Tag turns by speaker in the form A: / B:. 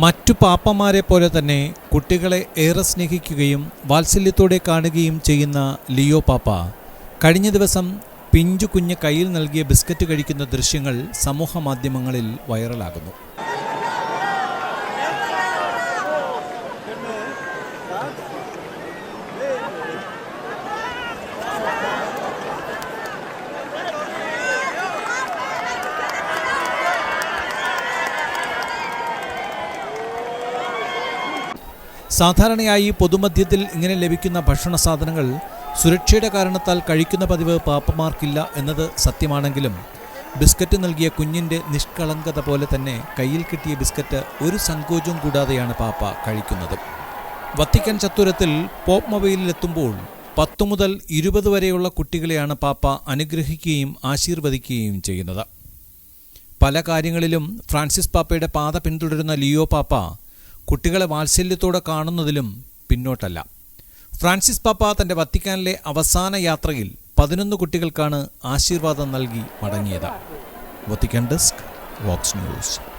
A: മറ്റു പാപ്പമാരെ പോലെ തന്നെ കുട്ടികളെ ഏറെ സ്നേഹിക്കുകയും വാത്സല്യത്തോടെ കാണുകയും ചെയ്യുന്ന ലിയോ പാപ്പ. കഴിഞ്ഞ ദിവസം പിഞ്ചു കുഞ്ഞ് കയ്യിൽ നൽകിയ ബിസ്ക്കറ്റ് കഴിക്കുന്ന ദൃശ്യങ്ങൾ സമൂഹ മാധ്യമങ്ങളിൽ വൈറലാകുന്നു. സാധാരണയായി പൊതുമധ്യത്തിൽ ഇങ്ങനെ ലഭിക്കുന്ന ഭക്ഷണ സാധനങ്ങൾ സുരക്ഷയുടെ കാരണത്താൽ കഴിക്കുന്ന പതിവ് പാപ്പമാർക്കില്ല എന്നത് സത്യമാണെങ്കിലും ബിസ്ക്കറ്റ് നൽകിയ കുഞ്ഞിന്റെ നിഷ്കളങ്കത പോലെ തന്നെ കയ്യിൽ കിട്ടിയ ബിസ്ക്കറ്റ് ഒരു സങ്കോചവും കൂടാതെയാണ് പാപ്പ കഴിക്കുന്നത്. വത്തിക്കൻ ചത്തുരത്തിൽ പോപ്പ് മൊബൈലിലെത്തുമ്പോൾ പത്തു മുതൽ ഇരുപത് വരെയുള്ള കുട്ടികളെയാണ് പാപ്പ അനുഗ്രഹിക്കുകയും ആശീർവദിക്കുകയും ചെയ്യുന്നത്. പല കാര്യങ്ങളിലും ഫ്രാൻസിസ് പാപ്പയുടെ പാത പിന്തുടരുന്ന ലിയോ പാപ്പ കുട്ടികളെ വാത്സല്യത്തോടെ കാണുന്നതിലും പിന്നോട്ടല്ല. ഫ്രാൻസിസ് പാപ്പ തന്റെ വത്തിക്കാനിലെ അവസാന യാത്രയിൽ പതിനൊന്ന് കുട്ടികൾക്കാണ് ആശീർവാദം നൽകി മടങ്ങിയത്. Vatican desk Vox news.